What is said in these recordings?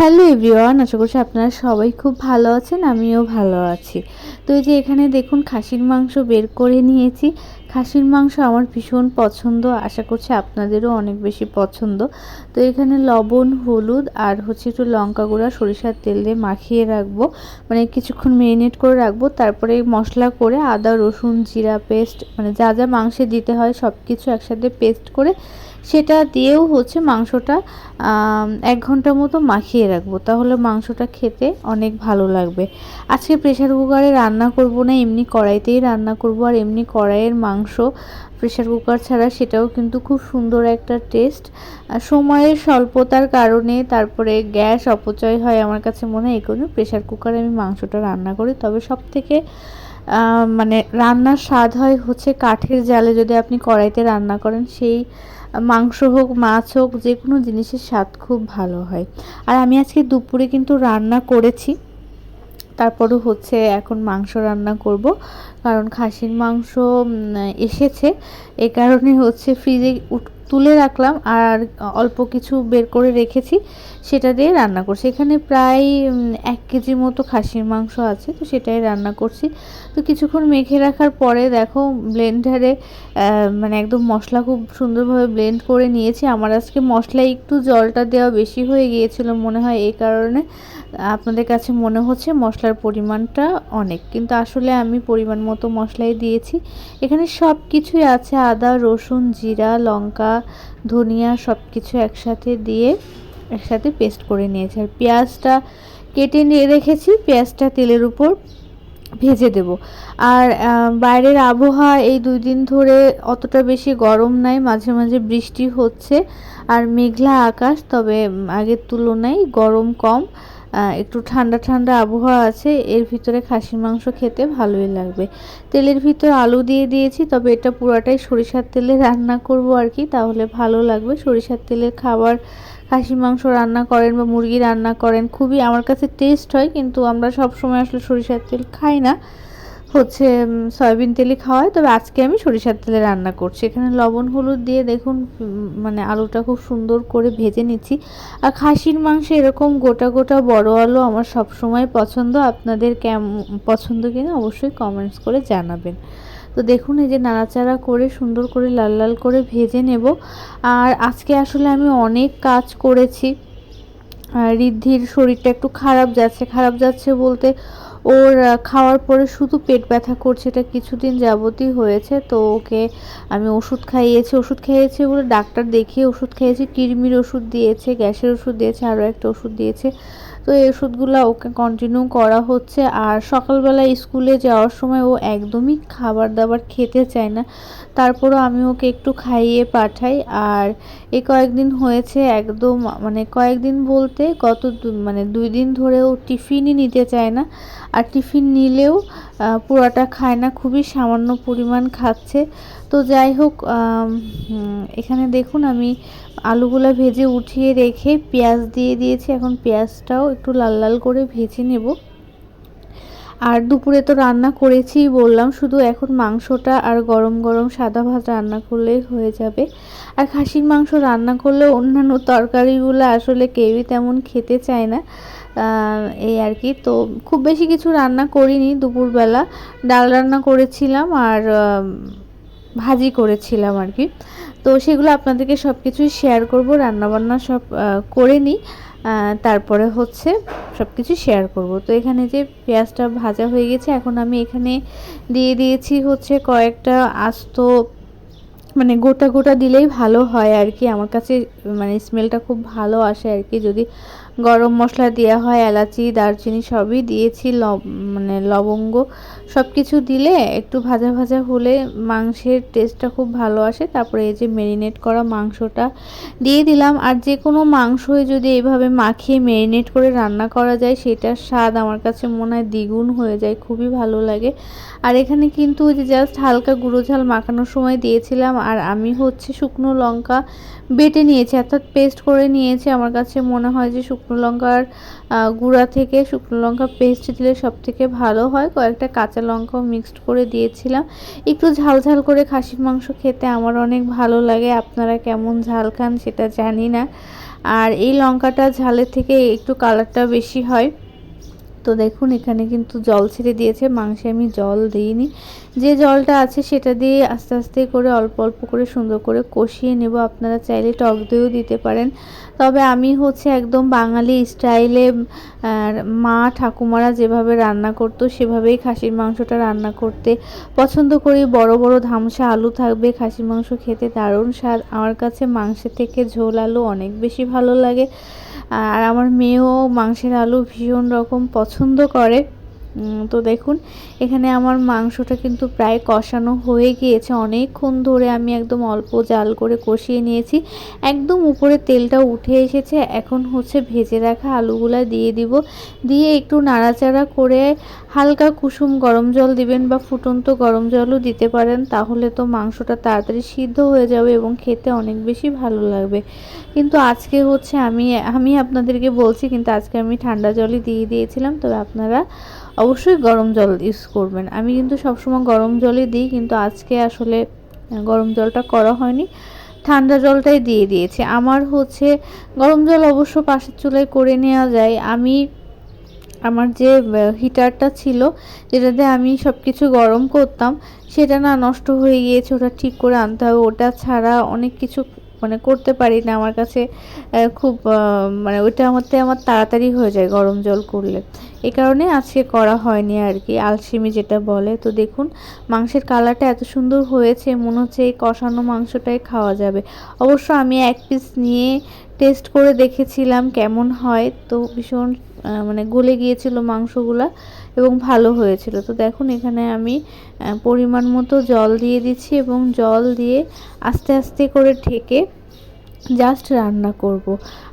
Hello everyone, আশা করছি আপনারা সবাই খুব ভালো আছেন, আমিও ভালো আছি। তো এই যে এখানে দেখুন খাসির মাংস বের করে নিয়েছি। খাসির মাংস আমার ভীষণ পছন্দ, আশা করছি আপনাদেরও অনেক বেশি পছন্দ। তো এখানে লবণ, হলুদ আর হচ্ছে একটু লঙ্কা গুঁড়া, সরিষার তেল দিয়ে মাখিয়ে রাখব। মানে কিছুক্ষণ মেরিনেট করে রাখব, তারপরে মশলা করে আদা, রসুন, জিরা, পেস্ট মানে যা যা মাংসে দিতে হয় সব কিছু একসাথে পেস্ট করে সেটা দিয়েও হচ্ছে মাংসটা এক ঘণ্টা মতো মাখিয়ে রাখব। তাহলে মাংসটা খেতে অনেক ভালো লাগবে। আজকে প্রেশার কুকারে রান্না করব না, এমনি কড়াইতেই রান্না করব। আর এমনি কড়াইয়ের মাংস প্রেশার কুকার ছাড়া সেটাও কিন্তু খুব সুন্দর একটা টেস্ট সময়ের স্বল্পতার কারণে তারপরে গ্যাস অপচয় হয়। আমার কাছে মনে হয় এই কারণে প্রেশার কুকারে আমি মাংসটা রান্না করি। তবে সব থেকে মানে রান্নার স্বাদ হয় হচ্ছে কাঠের জালে যদি আপনি কড়াইতে রান্না করেন, সেই মাংস হোক, মাছ হোক, যে কোনো জিনিসের স্বাদ খুব ভালো হয়। আর আমি আজকে দুপুরে কিন্তু রান্না করেছি। তারপরও হচ্ছে এখন মাংস রান্না করব, কারণ খাসির মাংস এসেছে। এ কারণে হচ্ছে ফ্রিজে তুলে রাখলাম আর অল্প কিছু বের করে রেখেছি, সেটা দিয়ে রান্না করছি। এখানে প্রায় এক কেজির মতো খাসির মাংস আছে, তো সেটাই রান্না করছি। তো কিছুক্ষণ মেখে রাখার পরে দেখো ব্লেন্ডারে মানে একদম মশলা খুব সুন্দরভাবে ব্লেন্ড করে নিয়েছি। আমার আজকে মশলায় একটু জলটা দেওয়া বেশি হয়ে গিয়েছিল মনে হয় এই কারণে আপনাদের কাছে মনে হচ্ছে মশলার পরিমাণটা অনেক। কিন্তু আসলে আমি পরিমাণ মতো মশলাই দিয়েছি। এখানে সব কিছুই আছে, আদা, রসুন, জিরা, লঙ্কা, ধনিয়া সব কিছু একসাথে দিয়ে একসাথে পেস্ট করে নিয়েছি। আর পেঁয়াজটা কেটে নিয়ে রেখেছি, পেঁয়াজটা তেলের উপর ভেজে দেব। আর বাইরের আবহাওয়া এই দুই দিন ধরে অতটা বেশি গরম নাই, মাঝে মাঝে বৃষ্টি হচ্ছে। আর মেঘলা আকাশ, তবে আগের তুলনায় গরম কম। একটু ঠান্ডা ঠান্ডা আবহাওয়া আছে, এর ভিতরে খাসির মাংস খেতে ভালোই লাগবে। তেলের ভিতর আলু দিয়ে দিয়েছি, তবে এটা পুরাটাই সরিষার তেলে রান্না করব আর কি, তাহলে ভালো লাগবে। সরিষার তেলের খাবার খাসি মাংস রান্না করেন বা মুরগি রান্না করেন, খুবই আমার কাছে টেস্ট হয়, কিন্তু আমরা সব সময় আসলে সরিষার তেল খাই না। হচ্ছে সয়াবিন তেলে খাওয়াই তবে আজকে আমি সরিষার তেলে রান্না করছি। এখানে লবণ, হলুদ দিয়ে দেখুন মানে আলুটা খুব সুন্দর করে ভেজে নিচ্ছি। আর খাসির মাংস এরকম গোটা গোটা বড় আলু আমার সব সময় পছন্দ। আপনাদের কেমন পছন্দ কিনা অবশ্যই কমেন্টস করে জানাবেন। তো দেখুন, এই যে নাড়াচাড়া করে সুন্দর করে লাল লাল করে ভেজে নেব। আর আজকে আসলে আমি অনেক কাজ করেছি। আর ঋদ্ধির শরীরটা একটু খারাপ যাচ্ছে। খারাপ যাচ্ছে বলতে ওর খাওয়ার পরে শুধু পেট ব্যথা করছে, এটা কিছুদিন যাবতই হয়েছে, তো ওকে আমি ওষুধ খাইয়েছি ওষুধ খাইয়েছি বলে ডাক্তার দেখিয়ে ওষুধ খাইয়েছি কিরমির ওষুধ দিয়েছে, গ্যাসের ওষুধ দিয়েছে, আরও একটা ওষুধ দিয়েছে। তো এই ওষুধগুলো ওকে কন্টিনিউ করা হচ্ছে। আর সকালবেলা স্কুলে যাওয়ার সময় ও একদমই খাবার দাবার খেতে চায় না। তারপরও আমি ওকে একটু খাইয়ে পাঠাই। আর এই কয়েকদিন হয়েছে একদম মানে কয়েকদিন বলতে গত মানে দুই দিন ধরে ও টিফিনই নিতে চায় না। আর টিফিন নিলেও পুরাটা খায় না, খুবই সামান্য পরিমাণ খাচ্ছে। তো যাই হোক এখানে দেখুন আমি আলুগুলো ভেজে উঠিয়ে রেখে পেঁয়াজ দিয়ে দিয়েছি। এখন পেঁয়াজটাও একটু লাল লাল করে ভেজে নেব। আর দুপুরে তো রান্না করেছি বললাম, শুধু এখন মাংসটা আর গরম গরম সাদা ভাত রান্না করলেই হয়ে যাবে। আর খাসির মাংস রান্না করলে অন্যান্য তরকারিগুলো আসলে কেউই তেমন খেতে চায় না। এই আর কি। তো খুব বেশি কিছু রান্না করিনি দুপুরবেলা। ডাল রান্না করেছিলাম আর ভাজি করেছিলাম আর কি। তো সেগুলো আপনাদেরকে সব কিছুই শেয়ার করব, রান্নাবান্না সব করে নিই তারপরে হচ্ছে সব কিছু শেয়ার করব। তো এখানে যে পেঁয়াজটা ভাজা হয়ে গেছে, এখন আমি এখানে দিয়ে দিয়েছি হচ্ছে কয়েকটা আস্ত মানে গোটা গোটা দিলেই ভালো হয় আর কি। আমার কাছে মানে স্মেলটা খুব ভালো আসে আর কি, যদি গরম মশলা দেওয়া হয়, এলাচি, দারচিনি সবই দিয়েছি মানে লবঙ্গ সব কিছু দিলে একটু ভাজা ভাজা হলে মাংসের টেস্টটা খুব ভালো আসে। তারপরে এই যে ম্যারিনেট করা মাংসটা দিয়ে দিলাম। আর যে কোনো মাংসই যদি এইভাবে মাখিয়ে ম্যারিনেট করে রান্না করা যায়, সেটার স্বাদ আমার কাছে মনে হয় দ্বিগুণ হয়ে যায়, খুবই ভালো লাগে। আর এখানে কিন্তু যে জাস্ট হালকা গুঁড়ো ঝাল মাখানোর সময় দিয়েছিলাম। আর আমি হচ্ছে শুকনো লঙ্কা বেটে নিয়েছি, অর্থাৎ পেস্ট করে নিয়েছি। আমার কাছে মনে হয় যে শুকনো লঙ্কার গুঁড়া থেকে শুকনো লঙ্কা পেস্ট দিলে সব থেকে ভালো হয়। কয়েকটা কাঁচা লঙ্কাও মিক্সড করে দিয়েছিলাম। একটু ঝাল ঝাল করে খাসির মাংস খেতে আমার অনেক ভালো লাগে। আপনারা কেমন ঝাল খান সেটা জানি না। আর এই লঙ্কাটা ঝালের থেকে একটু কালারটা বেশি হয়। তো দেখুন, এখানে কিন্তু জল ছেড়ে দিয়েছে, মাংসে আমি জল দিইনি। যে জলটা আছে সেটা দিয়ে আস্তে আস্তে করে অল্প অল্প করে সুন্দর করে কষিয়ে নেব। আপনারা চাইলে টক দইও দিতে পারেন। তবে আমি হচ্ছে একদম বাঙালি স্টাইলে মা ঠাকুমারা যেভাবে রান্না করতো, সেভাবেই খাসির মাংসটা রান্না করতে পছন্দ করি। বড় বড় ধামসা আলু থাকবে, খাসির মাংস খেতে দারুণ স্বাদ। আমার কাছে মাংসের থেকে ঝোল আলু অনেক বেশি ভালো লাগে। আর আমার মেয়েও মাংসের আলু ভীষণ রকম পছন্দ করে। তো দেখুন, এখানে আমার মাংসটা কিন্তু প্রায় কষানো হয়ে গিয়েছে। অনেকক্ষণ ধরে আমি একদম অল্প জাল করে কষিয়ে নিয়েছি। একদম উপরে তেলটা উঠে এসেছে। এখন হচ্ছে ভেজে রাখা আলুগুলা দিয়ে দিব। দিয়ে একটু নাড়াচাড়া করে হালকা কুসুম গরম জল দিবেন বা ফুটন্ত গরম জলও দিতে পারেন। তাহলে তো মাংসটা তাড়াতাড়ি সিদ্ধ হয়ে যাবে এবং খেতে অনেক বেশি ভালো লাগবে। কিন্তু আজকে হচ্ছে আমি আমি আপনাদেরকে বলছি, কিন্তু আজকে আমি ঠান্ডা জলই দিয়ে দিয়েছিলাম। তবে আপনারা অবশ্যই গরম জল ইউজ করবেন। আমি কিন্তু সবসময় গরম জলই দিই, কিন্তু আজকে আসলে গরম জলটা করা হয়নি। ঠান্ডা জলটাই দিয়ে দিয়েছি। আমার হচ্ছে গরম জল অবশ্য পাশের চুলায় করে নেওয়া যায়। আমি, আমার যে হিটারটা ছিল, যেটাতে আমি সব কিছু গরম করতাম, সেটা না নষ্ট হয়ে গিয়েছে, ওটা ঠিক করে আনতে হবে। ওটা ছাড়া অনেক কিছু মানে করতে পারি না। আমার কাছে খুব মানে ওইটা আমারতে আমার তাড়াতাড়ি হয়ে যায় গরম জল করলে। এই কারণে আজকে করা হয়নি আর কি আলসিমি যেটা বলে। তো দেখুন, মাংসের কালারটা এত সুন্দর হয়েছে, মনে হচ্ছে এই কষানো মাংসটাই খাওয়া যাবে। অবশ্য আমি এক পিস নিয়ে টেস্ট করে দেখেছিলাম কেমন হয়। তো ভীষণ মানে গলে গিয়েছিল মাংসগুলা এবং ভালো হয়েছিল। তো দেখুন, এখানে আমি পরিমাণ মতো জল দিয়ে দিচ্ছি এবং জল দিয়ে আস্তে আস্তে করে ঢেকে জাস্ট রান্না করব।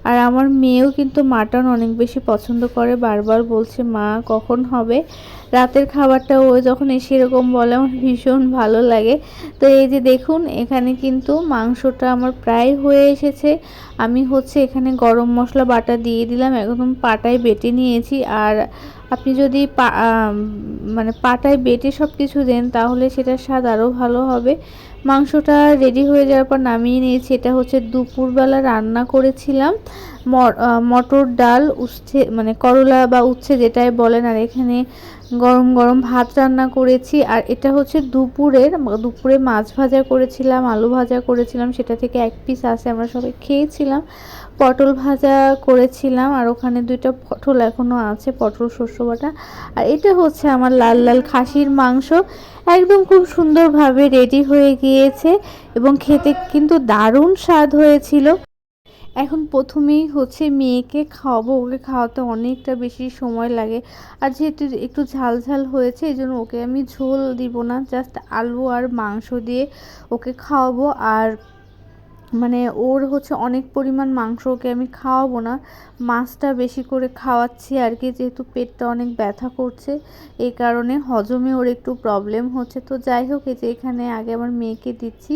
আর আমার মেয়েও কিন্তু মাটন অনেক বেশি পছন্দ করে, বারবার বলছে, মা, কখন হবে? রাতের খাবারটা ও যখন এসে এরকম বলে, আমার ভীষণ ভালো লাগে। তো এই যে দেখুন, এখানে কিন্তু মাংসটা আমার প্রায় হয়ে এসেছে। আমি হচ্ছে এখানে গরম মশলা, বাটা দিয়ে দিলাম, একদম পাটায় বেটে নিয়েছি। আর আপনি যদি মানে পাটায় বেটে সব কিছু দেন, তাহলে সেটার স্বাদ আরও ভালো হবে। মাংসটা রেডি হয়ে যাওয়ার পর নামিয়ে নিয়েছি। এটা হচ্ছে দুপুরবেলা রান্না করেছিলাম। মটর ডাল, উচ্ছে মানে করলা বা উচ্ছে যেটাই বলেন, আর এখানে গরম গরম ভাত রান্না করেছি আর এটা হচ্ছে দুপুরের, দুপুরে মাছ ভাজা করেছিলাম, আলু ভাজা করেছিলাম, সেটা থেকে এক পিস আছে, আমরা সবাই খেয়েছিলাম। পটল ভাজা করেছিলাম আর ওখানে দুইটা পটল এখনও আছে, পটল শস্য বাটা। আর এটা হচ্ছে আমার লাল লাল খাসির মাংস, একদম খুব সুন্দরভাবে রেডি হয়ে গিয়েছে এবং খেতে কিন্তু দারুণ স্বাদ হয়েছিল। এখন প্রথমেই হচ্ছে মেয়েকে খাওয়াবো, ওকে খাওয়াতে অনেকটা বেশি সময় লাগে। আর যেহেতু একটু ঝাল ঝাল হয়েছে, এই জন্য ওকে আমি ঝোল দিব না জাস্ট আলু আর মাংস দিয়ে ওকে খাওয়াবো। আর মানে ওর হচ্ছে অনেক পরিমাণ মাংস ওকে আমি খাওয়াবো না। মাছটা বেশি করে খাওয়াচ্ছি আর কি, যেহেতু পেটটা অনেক ব্যথা করছে, এই কারণে হজমে ওর একটু প্রবলেম হচ্ছে। তো যাই হোক, এই যে এখানে আগে আমার মেয়েকে দিচ্ছি,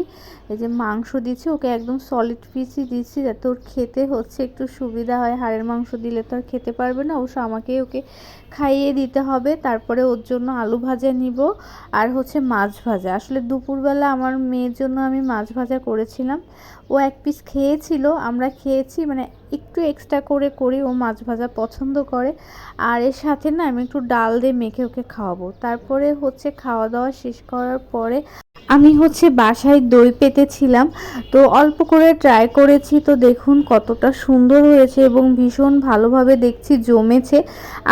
এই যে মাংস দিচ্ছি, ওকে একদম সলিড পিসই দিচ্ছি যাতে ওর খেতে হচ্ছে, একটু সুবিধা হয়। হাড়ের মাংস দিলে তো আর খেতে পারবে না, অবশ্য আমাকেই ওকে খাইয়ে দিতে হবে, তারপরে ওর জন্য আলু ভাজা নিব আর হচ্ছে মাছ ভাজা। আসলে দুপুরবেলা আমার মেয়ের জন্য আমি মাছ ভাজা করেছিলাম। ও এক পিস খেয়েছিল, আমরা খেয়েছি মানে একটু এক্সট্রা করে করি ও মাছ ভাজা পছন্দ করে। আর এর সাথে না আমি একটু ডাল দিয়ে মেখে ওকে খাওয়াবো। তারপরে হচ্ছে খাওয়া দাওয়া শেষ করার পরে আমি হচ্ছে বাসায় দই পেতেছিলাম, তো অল্প করে ট্রাই করেছি, তো দেখুন কতটা সুন্দর হয়েছে এবং ভীষণ ভালোভাবে দেখছি জমেছে।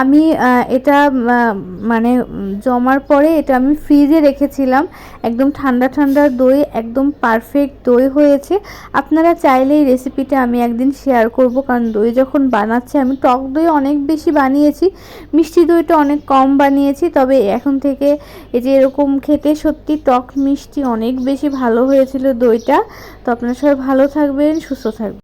আমি এটা মানে জমার পরে এটা আমি ফ্রিজে রেখেছিলাম, একদম ঠান্ডা ঠান্ডা দই, একদম পারফেক্ট দই হয়েছে। আপনারা চাইলে এই রেসিপিটা আমি একদিন শেয়ার করব, কারণ দই যখন বানাচ্ছে, আমি টক দই অনেক বেশি বানিয়েছি, মিষ্টি দইটা অনেক কম বানিয়েছি, তবে এখন থেকে এই যে এরকম খেতে সত্যি টক মিষ্টি অনেক বেশি ভালো হয়েছিল দইটা। তো আপনারা সবাই ভালো থাকবেন সুস্থ থাকবেন।